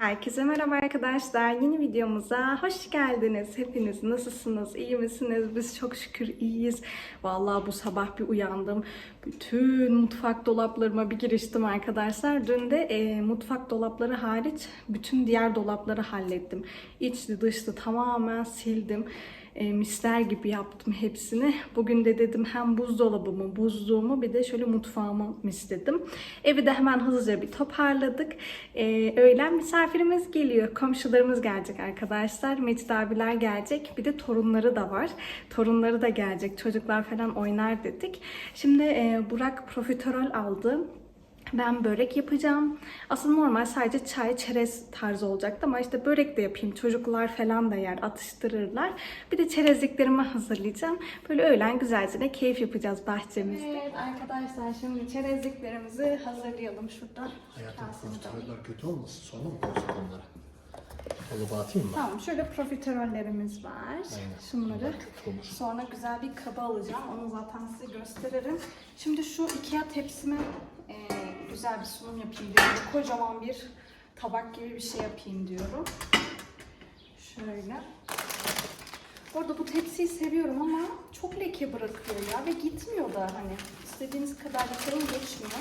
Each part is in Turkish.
Herkese merhaba arkadaşlar. Yeni videomuza hoş geldiniz. Hepiniz nasılsınız? İyi misiniz? Biz çok şükür iyiyiz. Vallahi bu sabah bir uyandım. Bütün mutfak dolaplarıma bir giriştim arkadaşlar. Dün de e, mutfak dolapları hariç bütün diğer dolapları hallettim. İçli dışlı tamamen sildim. E, misler gibi yaptım hepsini. Bugün de dedim hem buzdolabımı, buzluğumu bir de şöyle mutfağımı misledim. Evi de hemen hızlıca bir toparladık. E, öğlen misafirimiz geliyor. Komşularımız gelecek arkadaşlar. Mecid abiler gelecek. Bir de torunları da var. Torunları da gelecek. Çocuklar falan oynar dedik. Şimdi e, Burak profiterol aldı. Ben börek yapacağım. Aslında normal sadece çay, çerez tarzı olacaktı ama işte börek de yapayım. Çocuklar falan da yer, atıştırırlar. Bir de çerezliklerimi hazırlayacağım. Böyle öğlen güzelce de keyif yapacağız bahçemizde. Evet arkadaşlar şimdi çerezliklerimizi hazırlayalım şurada. Hayatım kontroller kötü olmasın sonra mı koysak onları? Dolaba atayım mı? Tamam şöyle profiterollerimiz var. Aynen. Şunları sonra güzel bir kaba alacağım. Onu zaten size gösteririm. Şimdi şu Ikea tepsime e, güzel bir sunum yapayım diyorum. Kocaman bir tabak gibi bir şey yapayım diyorum. Şöyle. Bu arada bu tepsiyi seviyorum ama çok leke bırakıyor ya ve gitmiyor da hani istediğiniz kadar yıkayın geçmiyor.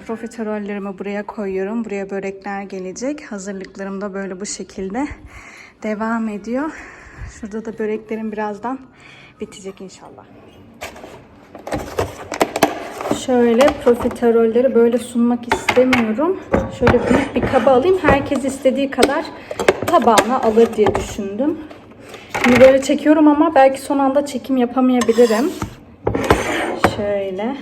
Profiterollerimi buraya koyuyorum. Buraya börekler gelecek. Hazırlıklarım da böyle bu şekilde devam ediyor. Şurada da böreklerim birazdan bitecek inşallah. Şöyle profiterolleri böyle sunmak istemiyorum. Şöyle büyük bir kaba alayım. Herkes istediği kadar tabağına alır diye düşündüm. Şimdi böyle çekiyorum ama belki son anda çekim yapamayabilirim. Şöyle.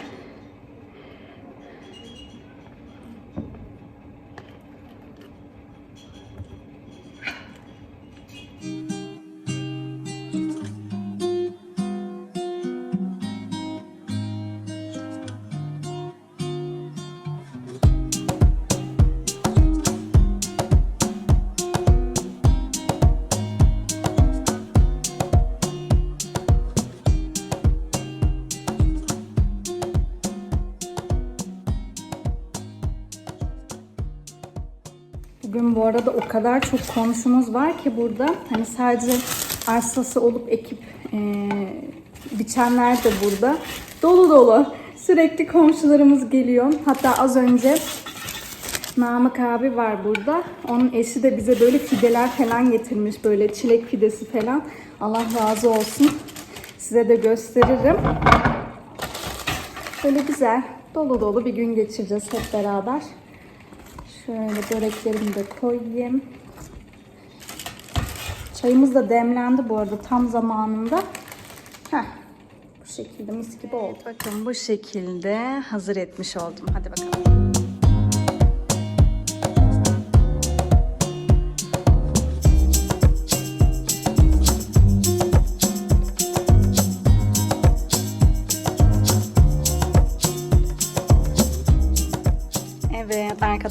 Kadar çok komşumuz var ki burada. Hani sadece arsası olup ekip e, biçenler de burada. Dolu dolu. Sürekli komşularımız geliyor. Hatta az önce Namık abi var burada. Onun eşi de bize böyle fideler falan getirmiş. Böyle çilek fidesi falan. Allah razı olsun. Size de gösteririm. Böyle güzel, dolu dolu bir gün geçireceğiz hep beraber. Şöyle böreklerimi de koyayım. Çayımız da demlendi bu arada tam zamanında. Heh, bu şekilde mis gibi oldu. Bakın bu şekilde hazır etmiş oldum. Hadi bakalım.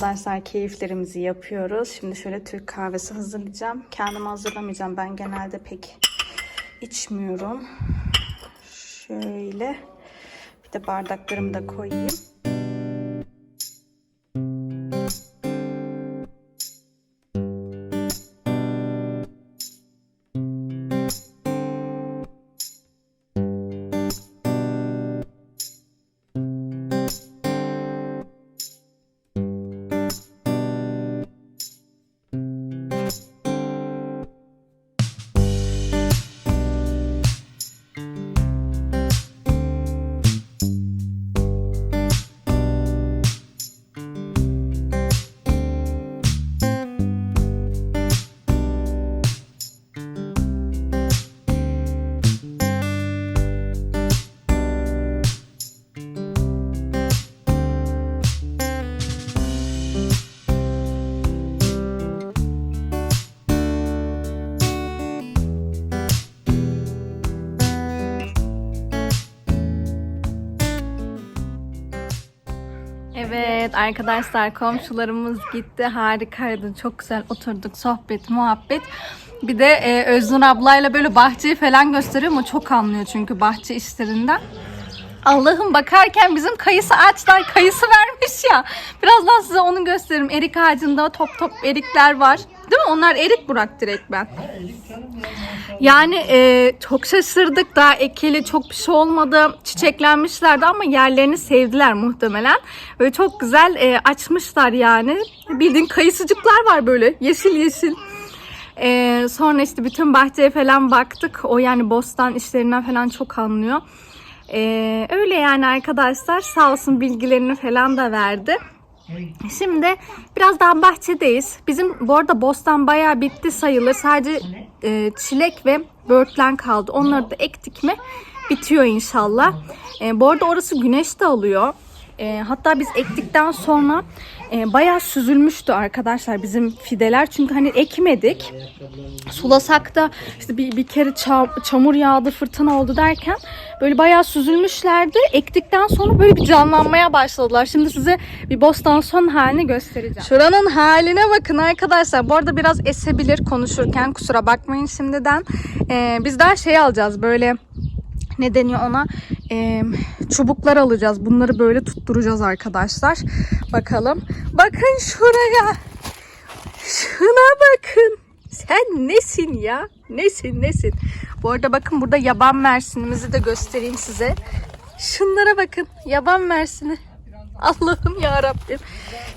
Arkadaşlar keyiflerimizi yapıyoruz. Şimdi şöyle Türk kahvesi hazırlayacağım. Kendim hazırlamayacağım. Ben genelde pek içmiyorum. Şöyle Bir de bardaklarımı da koyayım. Evet arkadaşlar komşularımız gitti. Harikaydı. Çok güzel oturduk. Sohbet, muhabbet. Bir de e, Öznur ablayla böyle bahçeyi falan gösteriyor ama çok anlıyor çünkü bahçe işlerinden. Allah'ım bakarken bizim kayısı ağaçlar kayısı vermiş ya. Birazdan size onu gösteririm. Erik ağacında top top erikler var. Değil mi? Onlar erik Burak direkt ben. Yani e, çok şaşırdık. Daha ekeli çok bir şey olmadı. Çiçeklenmişlerdi ama yerlerini sevdiler muhtemelen. Böyle çok güzel e, açmışlar yani. Bildiğin kayısıcıklar var böyle yeşil yeşil. E, sonra işte bütün bahçeye falan baktık. O yani bostan işlerinden falan çok anlıyor. E, öyle yani arkadaşlar sağ olsun bilgilerini falan da verdi. Şimdi biraz daha bahçedeyiz. Bizim bu arada bostan bayağı bitti sayılır. Sadece e, çilek ve böğürtlen kaldı. Onları da ektik mi bitiyor inşallah. E, bu arada orası güneş de alıyor. E, hatta biz ektikten sonra e, bayağı süzülmüştü arkadaşlar bizim fideler. Çünkü hani ekmedik. Sulasak da işte bir, bir kere ça- çamur yağdı, fırtına oldu derken böyle bayağı süzülmüşlerdi. Ektikten sonra böyle bir canlanmaya başladılar. Şimdi size bir bostan son halini göstereceğim. Şuranın haline bakın arkadaşlar. Bu arada biraz esebilir konuşurken kusura bakmayın şimdiden. Ee, biz daha şey alacağız böyle ne deniyor ona Ee, çubuklar alacağız. Bunları böyle tutturacağız arkadaşlar. Bakalım. Bakın şuraya. Şuna bakın. Sen nesin ya? Nesin nesin? Bu arada bakın burada yaban mersinimizi de göstereyim size. Şunlara bakın. Yaban mersini. Allah'ım ya Rabbim.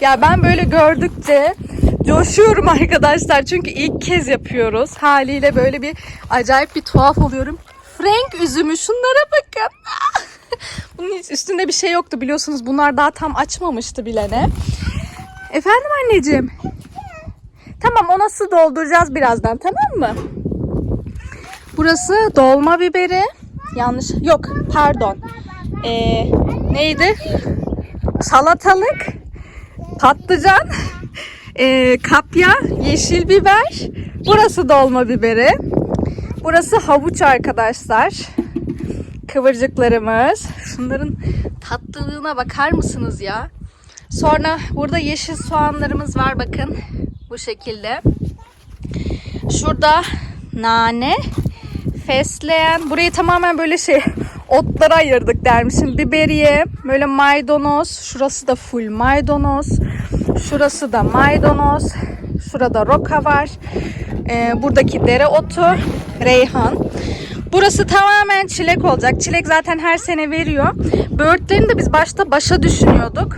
Ya ben böyle gördükçe coşuyorum arkadaşlar. Çünkü ilk kez yapıyoruz. Haliyle böyle bir acayip bir tuhaf oluyorum. Frank üzümü şunlara bakın. Bunun hiç üstünde bir şey yoktu biliyorsunuz. Bunlar daha tam açmamıştı bile ne. Efendim anneciğim? Tamam ona su dolduracağız birazdan tamam mı? Burası dolma biberi. Yanlış. Yok pardon. Ee, neydi? Salatalık. Patlıcan. ee, kapya. Yeşil biber. Burası dolma biberi. Burası havuç arkadaşlar. Kıvırcıklarımız. Şunların tatlılığına bakar mısınız ya? Sonra burada yeşil soğanlarımız var bakın. Bu şekilde. Şurada nane, fesleğen. Burayı tamamen böyle şey otlara ayırdık dermişim. Biberiye, böyle maydanoz. Şurası da full maydanoz. Şurası da maydanoz. Şurada roka var. Ee, buradaki dereotu, reyhan. Burası tamamen çilek olacak. Çilek zaten her sene veriyor. Böğürtlerini de biz başta başa düşünüyorduk.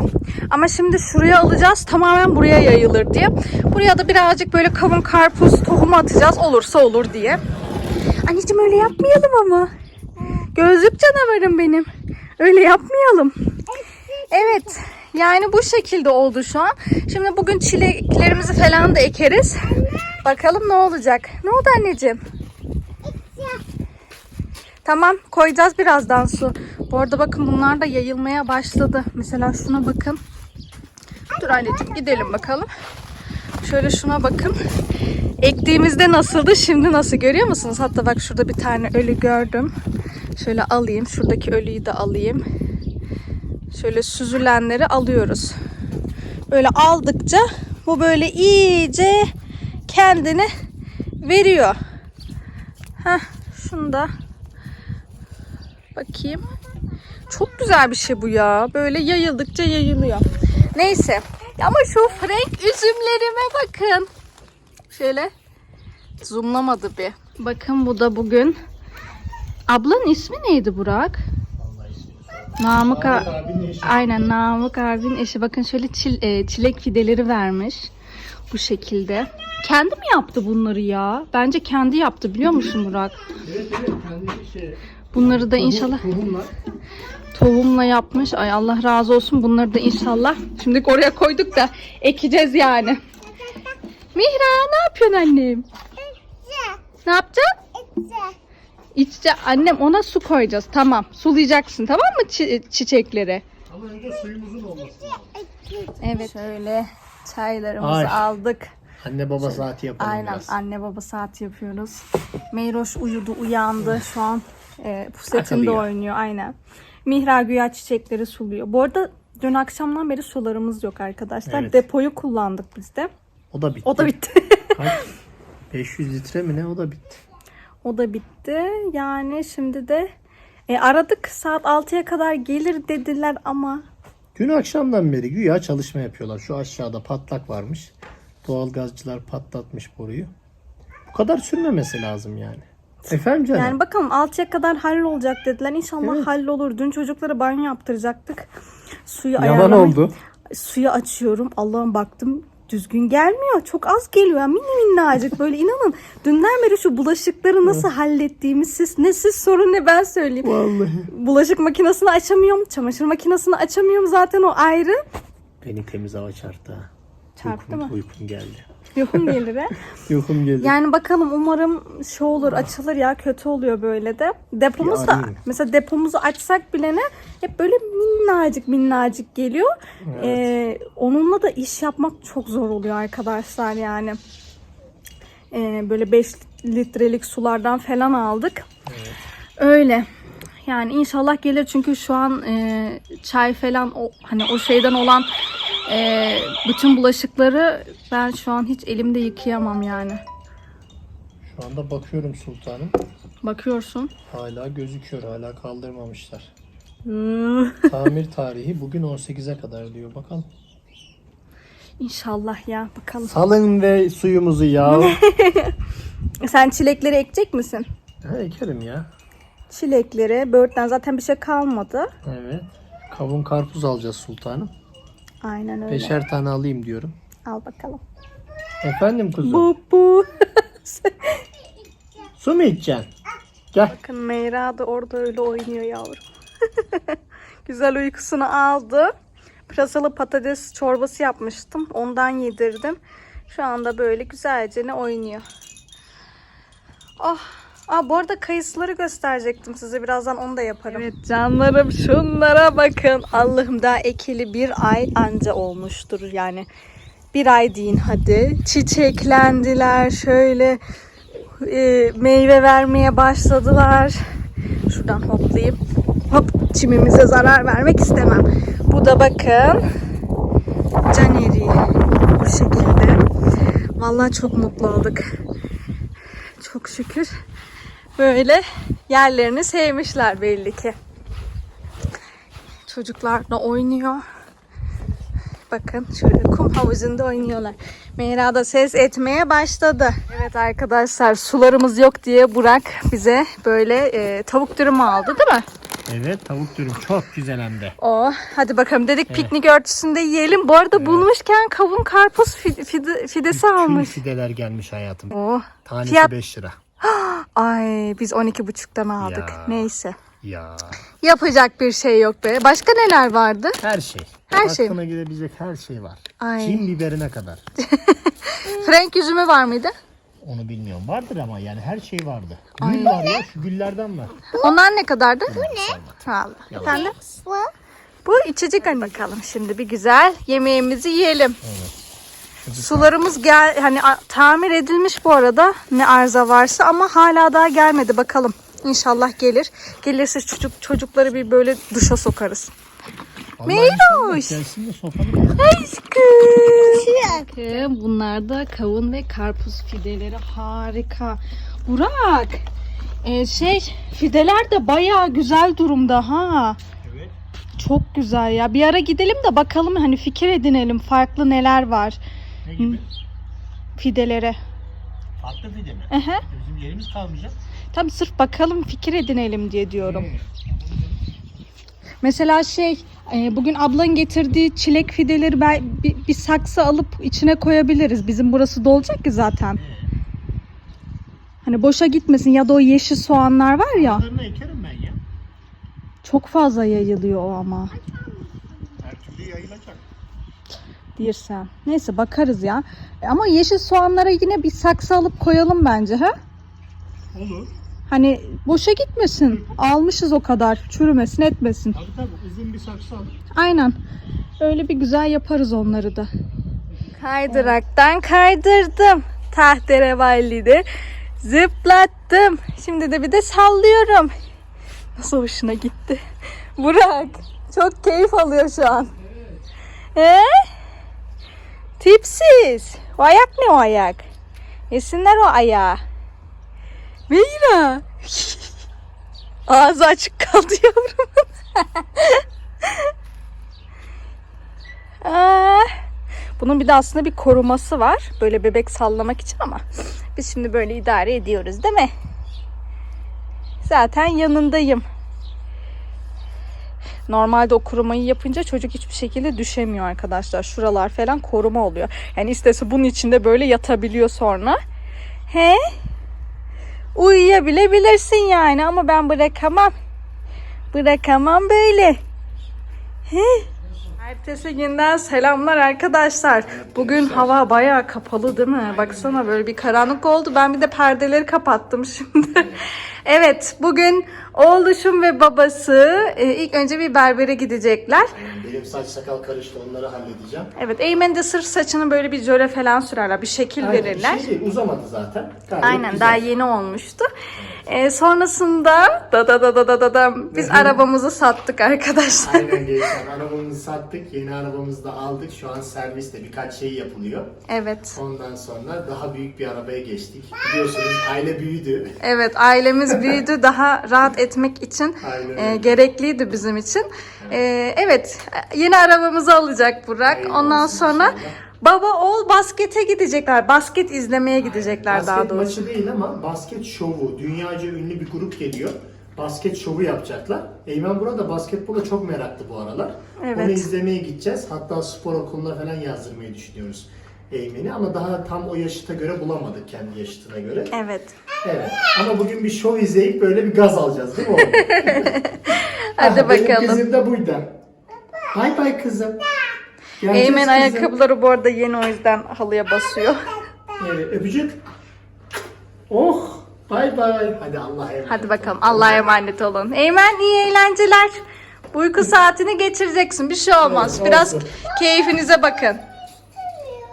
Ama şimdi şuraya alacağız. Tamamen buraya yayılır diye. Buraya da birazcık böyle kavun, karpuz, tohumu atacağız. Olursa olur diye. Anneciğim öyle yapmayalım ama. Gözlük canavarım benim. Öyle yapmayalım. Evet. Yani bu şekilde oldu şu an. Şimdi bugün çileklerimizi falan da ekeriz. Bakalım ne olacak. Ne oldu anneciğim? Tamam koyacağız birazdan su. Bu arada bakın bunlar da yayılmaya başladı. Mesela şuna bakın. Dur anneciğim gidelim bakalım. Şöyle şuna bakın. Ektiğimizde nasıldı şimdi nasıl görüyor musunuz? Hatta bak şurada bir tane ölü gördüm. Şöyle alayım. Şuradaki ölüyü de alayım. Şöyle süzülenleri alıyoruz. Böyle aldıkça bu böyle iyice kendini veriyor. Heh, şunu da bakayım. Çok güzel bir şey bu ya. Böyle yayıldıkça yayılıyor. Neyse. Ama şu frank üzümlerime bakın. Şöyle zoomlamadı bir. Bakın bu da bugün. Ablanın ismi neydi Burak? Namık Aynen Namık abinin eşi. Bakın şöyle çil- e, çilek fideleri vermiş. Bu şekilde. Kendi mi yaptı bunları ya? Bence kendi yaptı biliyor musun Burak? Evet evet kendi şey. Bunları da inşallah tohumla yapmış. Ay Allah razı olsun. Bunları da inşallah şimdi oraya koyduk da ekeceğiz yani. Mihra ne yapıyorsun annem? Ne yapacaksın? İçce annem ona su koyacağız. Tamam. Sulayacaksın tamam mı çi- çiçekleri? Ama önce suyumuzun olması lazım. Evet. Şöyle çaylarımızı Ay. aldık. Anne baba saati yapalım Aynen biraz. anne baba saati yapıyoruz. Meyroş uyudu uyandı şu an e, pusetinde Takılıyor. oynuyor aynen. Mihra güya çiçekleri suluyor. Bu arada dün akşamdan beri sularımız yok arkadaşlar. Evet. Depoyu kullandık biz de. O da bitti. O da bitti. Kaç? 500 litre mi ne o da bitti. o da bitti. Yani şimdi de e, aradık saat 6'ya kadar gelir dediler ama Dün akşamdan beri güya çalışma yapıyorlar. Şu aşağıda patlak varmış. Doğalgazcılar patlatmış boruyu. Bu kadar sürmemesi lazım yani. Efendim canım? yani bakalım 6'ya kadar hallolacak dediler. İnşallah Evet. hallolur. Dün çocuklara banyo yaptıracaktık. Suyu Yalan ayarlamayı- oldu. suyu açıyorum. Allah'ım baktım düzgün gelmiyor. Çok az geliyor. Mini minnacık böyle inanın. Dünden beri şu bulaşıkları nasıl hallettiğimi siz ne siz sorun ne ben söyleyeyim. Vallahi. Bulaşık makinesini açamıyorum. Çamaşır makinesini açamıyorum. Zaten o ayrı. Beni temiz hava çarptı ha. Çarptı uykum, mı? Uykum geldi. Yuhum gelir he. Uykum geldi. Yani bakalım umarım şey olur açılır ya kötü oluyor böyle de. Depomuz da mesela depomuzu açsak bile ne hep böyle minnacık minnacık geliyor. Ee, onunla da iş yapmak çok zor oluyor arkadaşlar yani. Ee, böyle 5 litrelik sulardan falan aldık. Öyle. Yani inşallah gelir çünkü şu an e, çay falan o hani o şeyden olan e, bütün bulaşıkları ben şu an hiç elimde yıkayamam yani. Şu anda bakıyorum sultanım. Bakıyorsun. Hala gözüküyor. Hala kaldırmamışlar. Tamir tarihi bugün 18'e kadar diyor. Bakalım. İnşallah ya bakalım. Salın ve suyumuzu ya. Sen çilekleri ekecek misin? ha, ekerim ya. Çilekleri. Böğürtlen zaten bir şey kalmadı. Evet. Kavun karpuz alacağız sultanım. Aynen öyle. Beşer tane alayım diyorum. Al bakalım. Efendim kuzum. Bu bu. Su mu içeceksin? Gel. Bakın Meyra da orada öyle oynuyor yavrum. Güzel uykusunu aldı. Pırasalı patates çorbası yapmıştım. Ondan yedirdim. Şu anda böyle güzelce ne oynuyor. Oh. Aa, bu arada kayısıları gösterecektim size. Birazdan onu da yaparım. Evet canlarım şunlara bakın. Allah'ım daha ekili bir ay anca olmuştur yani. Bir ay deyin hadi. Çiçeklendiler şöyle e, meyve vermeye başladılar. Şuradan hoplayayım. Hop çimimize zarar vermek istemem. Bu da bakın caneri bu şekilde. Vallahi çok mutlu olduk. Çok şükür. Böyle yerlerini sevmişler belli ki. Çocuklar da oynuyor. Bakın şöyle kum havuzunda oynuyorlar. Meyra da ses etmeye başladı. Evet arkadaşlar sularımız yok diye Burak bize böyle e, tavuk dürümü aldı değil mi? Evet tavuk dürüm çok güzel hem de. Oh, hadi bakalım dedik piknik örtüsünde yiyelim. Bu arada bulmuşken kavun karpuz fide- fide- fidesi Tüm almış. fideler gelmiş hayatım. Oh, Tanesi Fiyat- 5 lira. ay biz 12,5'tan aldık. Ya. Neyse. Ya Yapacak bir şey yok be. Başka neler vardı? her şey. Her şey. Aklına gidebilecek her şey var. Ay. Çin biberine kadar. Frank üzümü var mıydı? Onu bilmiyorum. Vardır ama yani her şey vardı. Gül var ya şu güllerden var. Onlar ne kadardı? Bu ne? Valla. Sen de? Bu içecek hani bakalım şimdi bir güzel yemeğimizi yiyelim. Sularımız gel hani tamir edilmiş bu arada ne arıza varsa ama hala daha gelmedi bakalım. İnşallah gelir. Gelirse çocuk çocukları bir böyle duşa sokarız. Meyroş. de sokalım. Bakın bunlar da kavun ve karpuz fideleri harika. Burak e, şey fideler de bayağı güzel durumda ha. Evet. Çok güzel ya. Bir ara gidelim de bakalım hani fikir edinelim. Farklı neler var Ne gibi? fidelere. Farklı fide mi? Ehe. Bizim yerimiz kalmayacak. Tam sırf bakalım fikir edinelim diye diyorum. Mesela şey e, bugün ablanın getirdiği çilek fideleri ben bir, bir saksı alıp içine koyabiliriz. Bizim burası dolacak ki zaten. Hani boşa gitmesin ya da o yeşil soğanlar var ya. Ekerim ben ya. Çok fazla yayılıyor o ama. Her türlü yayılacak. Dirsen. Neyse bakarız ya. E, Ama yeşil soğanlara yine bir saksı alıp koyalım bence ha? Olur. Hani boşa gitmesin. Almışız o kadar. Çürümesin etmesin. Tabii tabii uzun bir saksı al. Aynen. Öyle bir güzel yaparız onları da. Kaydıraktan kaydırdım. Tahterevalli'de zıplattım. Şimdi de bir de sallıyorum. Nasıl hoşuna gitti. Burak çok keyif alıyor şu an. He? Tipsiz. O ayak ne o ayak? Yesinler o ayağı. Meyra. Ağzı açık kaldı yavrumun. Aa, bunun bir de aslında bir koruması var. Böyle bebek sallamak için ama biz şimdi böyle idare ediyoruz değil mi? Zaten yanındayım. Normalde o korumayı yapınca çocuk hiçbir şekilde düşemiyor arkadaşlar. Şuralar falan koruma oluyor. Yani istese bunun içinde böyle yatabiliyor sonra. He? Uyuyabilebilirsin yani ama ben bırakamam. Bırakamam böyle. He? Ertesi günden selamlar arkadaşlar. Bugün hava bayağı kapalı değil mi? Baksana böyle bir karanlık oldu. Ben bir de perdeleri kapattım şimdi. Evet bugün oğluşum ve babası e, ilk önce bir berbere gidecekler. Benim saç sakal karıştı onları halledeceğim. Evet Eymen de sırf saçını böyle bir jöle falan sürerler. Bir şekil verirler. Bir şey değil, uzamadı zaten. Gayet Aynen güzel. daha yeni olmuştu. Ee, sonrasında da da da da da da da biz arabamızı sattık arkadaşlar. Aynen gençler. Arabamızı sattık. Yeni arabamızı da aldık. Şu an serviste birkaç şey yapılıyor. Evet. Ondan sonra daha büyük bir arabaya geçtik. Biliyorsunuz aile büyüdü. Evet ailemiz büyüdü daha rahat etmek için e, gerekliydi bizim için. E, evet yeni arabamızı alacak Burak. Hayırlı Ondan olsun sonra inşallah. baba oğul baskete gidecekler. Basket izlemeye gidecekler daha Basket doğrusu. maçı değil ama basket şovu. Dünyaca ünlü bir grup geliyor. Basket şovu yapacaklar. Eymen burada basketbola çok meraklı bu aralar. Evet. Onu izlemeye gideceğiz. Hatta spor okuluna falan yazdırmayı düşünüyoruz Eymen'i. Ama daha tam o yaşıta göre bulamadık kendi yaşıtına göre. Evet. Evet. Ama bugün bir şov izleyip böyle bir gaz alacağız değil mi oğlum? Hadi Ah, Benim bakalım. kızım da buydu. Bay bay kızım. Geleceğiz Eymen kızım. ayakkabıları bu arada yeni o yüzden halıya basıyor. Evet, öpücük. Oh. Bay bay. Hadi Allah'a emanet. Hadi bakalım Allah'a emanet olun. Eymen iyi eğlenceler. Uyku saatini geçireceksin. Bir şey olmaz. Evet, Biraz olsun. keyfinize bakın.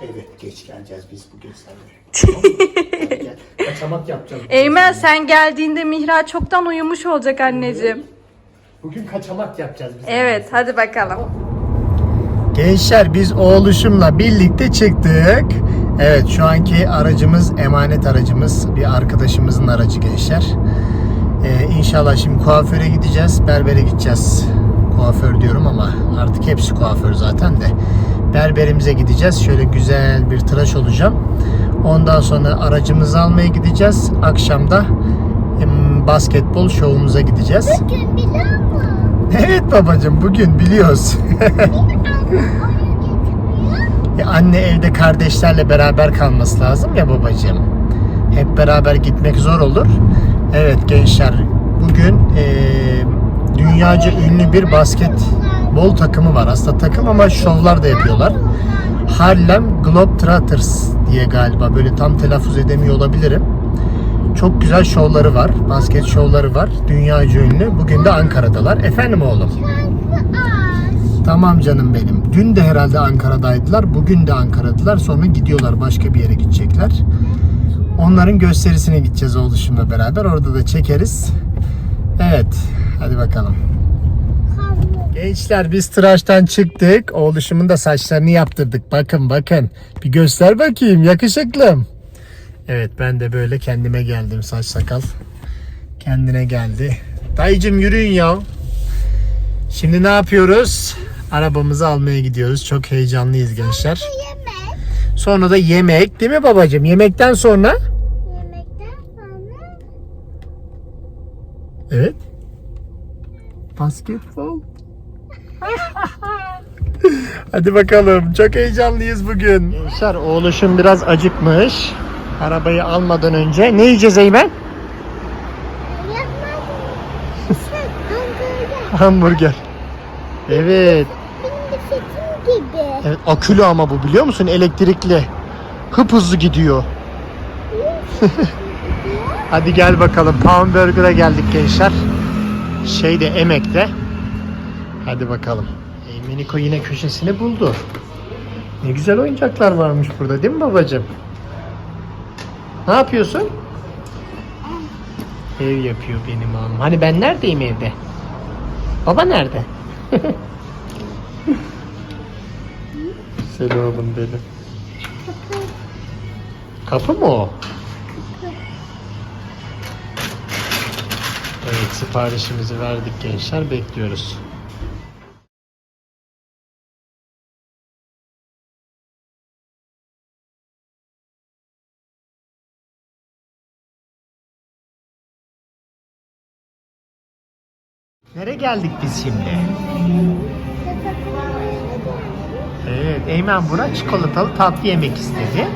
Evet geç geleceğiz biz bugün seninle. Kaçamak yapacağız. bugün Eymen seninle. sen geldiğinde Mihra çoktan uyumuş olacak anneciğim. Bugün kaçamak yapacağız biz. Evet hadi bakalım. Gençler biz oğluşumla birlikte çıktık. Evet şu anki aracımız emanet aracımız. Bir arkadaşımızın aracı gençler. Ee, inşallah şimdi kuaföre gideceğiz. Berbere gideceğiz. Kuaför diyorum ama artık hepsi kuaför zaten de. Berberimize gideceğiz. Şöyle güzel bir tıraş olacağım. Ondan sonra aracımızı almaya gideceğiz. Akşamda em, basketbol şovumuza gideceğiz. Bugün biliyor musun? Evet babacığım bugün biliyoruz. Ya anne evde kardeşlerle beraber kalması lazım ya babacığım. Hep beraber gitmek zor olur. Evet gençler bugün eee dünyaca ünlü bir basketbol takımı var. Aslında takım ama şovlar da yapıyorlar. Harlem Globetrotters diye galiba böyle tam telaffuz edemiyor olabilirim. Çok güzel şovları var. Basket şovları var. Dünyaca ünlü. Bugün de Ankara'dalar. Efendim oğlum. Tamam canım benim. Dün de herhalde Ankara'daydılar. Bugün de Ankara'dalar. Sonra gidiyorlar. Başka bir yere gidecekler. Onların gösterisine gideceğiz oğluşumla beraber. Orada da çekeriz. Evet. Hadi bakalım. Gençler biz tıraştan çıktık. Oğluşumun da saçlarını yaptırdık. Bakın bakın. Bir göster bakayım. Yakışıklım. Evet ben de böyle kendime geldim. Saç sakal kendine geldi. Dayıcım yürüyün ya. Şimdi ne yapıyoruz? Arabamızı almaya gidiyoruz. Çok heyecanlıyız gençler. Sonra da yemek değil mi babacığım? Yemekten sonra? Yemekten sonra Evet. Basketbol. Hadi bakalım. Çok heyecanlıyız bugün. Gençler oğluşum biraz acıkmış. Arabayı almadan önce ne yiyeceğiz Eymen? hamburger. Hamburger. Evet. Evet akülü ama bu biliyor musun? Elektrikli. Hıp hızlı gidiyor. Hadi gel bakalım. Pound Burger'a geldik gençler. Şeyde Emek'te. Hadi bakalım. Eymeniko yine köşesini buldu. Ne güzel oyuncaklar varmış burada değil mi babacığım? Ne yapıyorsun? Ev yapıyor benim oğlum. Hani ben neredeyim evde? Baba nerede? Selamın benim. Kapı mı o? Evet siparişimizi verdik gençler bekliyoruz. Nereye geldik biz şimdi? Evet, Eymen buna çikolatalı tatlı yemek istedi.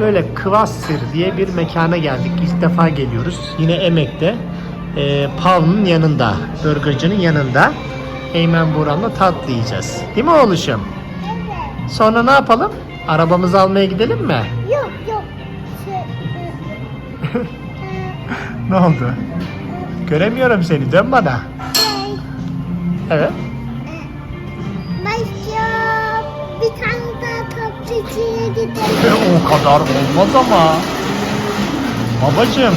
Böyle Kvassir diye bir mekana geldik. İlk defa geliyoruz. Yine Emek'te. E, Pav'ın yanında, burgercının yanında. Eymen Buran'la tatlı yiyeceğiz. Değil mi oğluşum? Evet. Sonra ne yapalım? Arabamızı almaya gidelim mi? Yok yok. Şey, Ne oldu? Göremiyorum seni. Dön bana. Evet. başka bir tane daha tatlıcıya E, gidelim. o kadar olmaz ama. Babacım.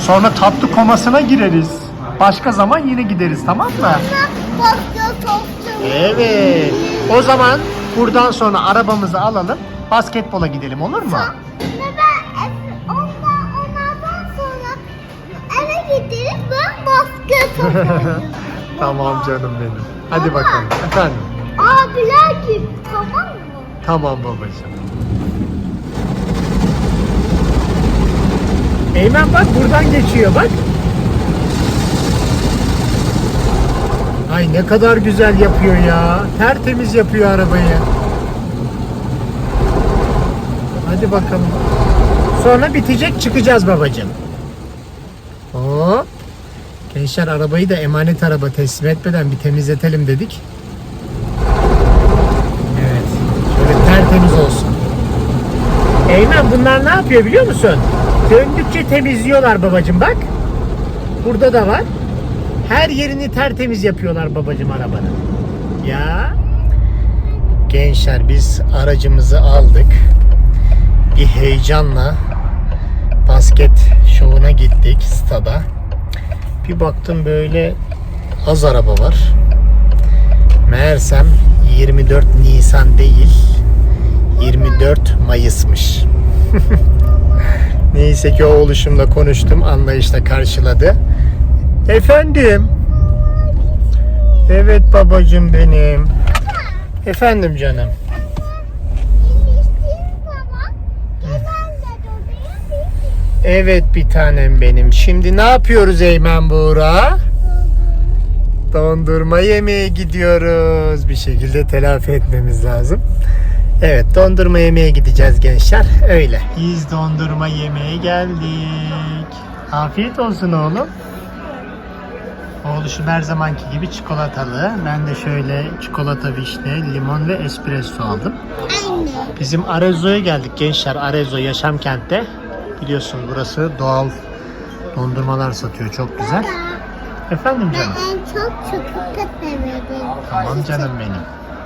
Sonra tatlı komasına gireriz. Başka zaman yine gideriz tamam mı? Başka tatlı. Evet. O zaman buradan sonra arabamızı alalım. Basketbola gidelim olur mu? Ve oynarım. tamam canım benim. Hadi Baba. bakalım. Efendim. Abiler gibi tamam mı? Tamam babacığım. Eymen bak buradan geçiyor bak. Ay ne kadar güzel yapıyor ya. Tertemiz yapıyor arabayı. Hadi bakalım. Sonra bitecek çıkacağız babacığım. Gençler arabayı da emanet araba teslim etmeden bir temizletelim dedik. Evet. Şöyle tertemiz olsun. Eymen bunlar ne yapıyor biliyor musun? Döndükçe temizliyorlar babacım bak. Burada da var. Her yerini tertemiz yapıyorlar babacım arabanın. Ya. Gençler biz aracımızı aldık. Bir heyecanla basket şovuna gittik stada. Bir baktım böyle az araba var. Meğersem 24 Nisan değil 24 Mayıs'mış. Neyse ki o oluşumla konuştum. Anlayışla karşıladı. Efendim. Evet babacım benim. Efendim canım. İstediğim zaman hemen de odaya bir Evet bir tanem benim. Şimdi ne yapıyoruz Eymen Buğra? Dondurma yemeye gidiyoruz. Bir şekilde telafi etmemiz lazım. Evet dondurma yemeye gideceğiz gençler. Öyle. Biz dondurma yemeye geldik. Afiyet olsun oğlum. Oğluşum her zamanki gibi çikolatalı. Ben de şöyle çikolata vişne, limon ve espresso aldım. Bizim Arezzo'ya geldik gençler. Arezzo Yaşam Kent'te. Biliyorsun burası doğal dondurmalar satıyor. Çok güzel. Efendim Ben canım. en çok çikolata severim. Tamam canım benim.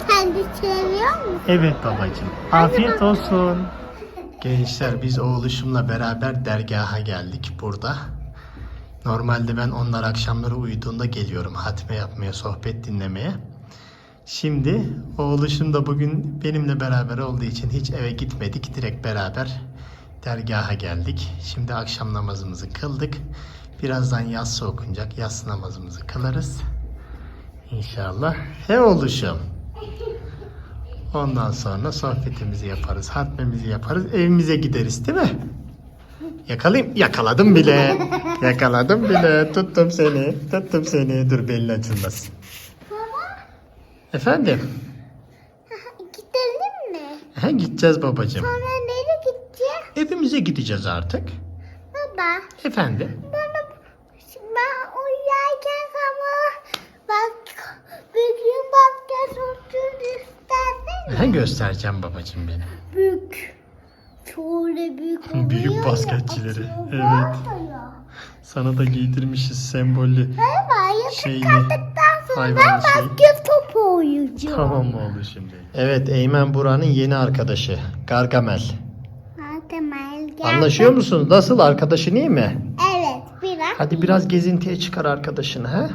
Sen de seviyor musun? Evet babacığım. Afiyet olsun. Gençler biz oğluşumla beraber dergaha geldik burada. Normalde ben onlar akşamları uyuduğunda geliyorum hatme yapmaya, sohbet dinlemeye. Şimdi oğluşum da bugün benimle beraber olduğu için hiç eve gitmedik. Direkt beraber dergaha geldik. Şimdi akşam namazımızı kıldık. Birazdan yatsı okunacak. Yatsı namazımızı kılarız. İnşallah. He oluşum. Ondan sonra sohbetimizi yaparız, hatmemizi yaparız, evimize gideriz değil mi? Yakalayayım. Yakaladım bile. Yakaladım bile. Tuttum seni. Tuttum seni. Dur belin açılmasın. Efendim? Gidelim mi? Ha, gideceğiz babacığım. Sonra? Evimize gideceğiz artık. Baba. Efendim? Bana ben uyuyarken sabah bak büyük bakacağız otur istersen. Ha, göstereceğim babacığım benim. Büyük. Şöyle büyük oluyor Büyük basketçileri, evet. Sana da giydirmişiz sembollü. Merhaba yatıp Şeyli, kalktıktan sonra hayvanlı ben şey. basket topu oynayacağım. Tamam mı oldu şimdi? Evet Eymen Buran'ın yeni arkadaşı. Gargamel. Anlaşıyor musunuz? Nasıl arkadaşın iyi mi? Evet biraz. Hadi biraz gezintiye çıkar arkadaşını ha?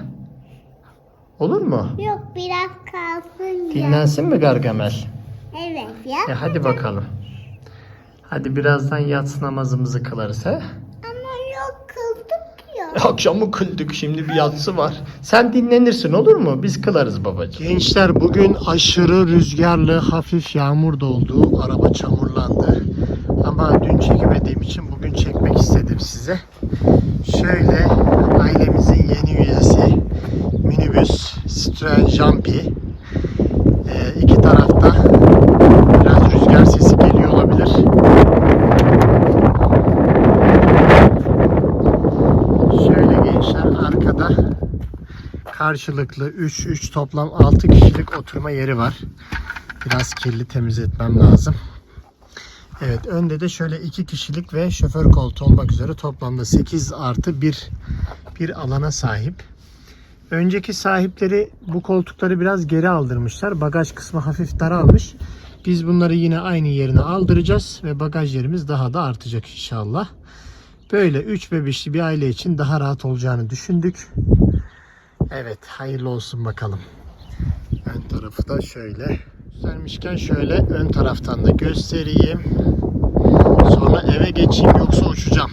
Olur mu? Yok biraz kalsın ya. Dinlensin mi Gargamel? Evet ya. E hadi bakalım. Hadi birazdan yatsı namazımızı kılarız ha? Ama yok kıldık ya. Akşamı kıldık şimdi bir yatsı var. Sen dinlenirsin olur mu? Biz kılarız babacığım. Gençler bugün aşırı rüzgarlı hafif yağmur da oldu. Araba çamurlandı. Ama dün çekemediğim için bugün çekmek istedim size. Şöyle ailemizin yeni üyesi minibüs Citroen Jumpy. Ee, iki tarafta biraz rüzgar sesi geliyor olabilir. Şöyle gençler arkada karşılıklı 3 3 toplam 6 kişilik oturma yeri var. Biraz kirli temizletmem lazım. Evet önde de şöyle 2 kişilik ve şoför koltuğu olmak üzere toplamda 8 artı 1 bir alana sahip. Önceki sahipleri bu koltukları biraz geri aldırmışlar. Bagaj kısmı hafif daralmış. Biz bunları yine aynı yerine aldıracağız ve bagaj yerimiz daha da artacak inşallah. Böyle 3 bebişli bir aile için daha rahat olacağını düşündük. Evet hayırlı olsun bakalım. Ön tarafı da şöyle göstermişken şöyle ön taraftan da göstereyim. Sonra eve geçeyim yoksa uçacağım.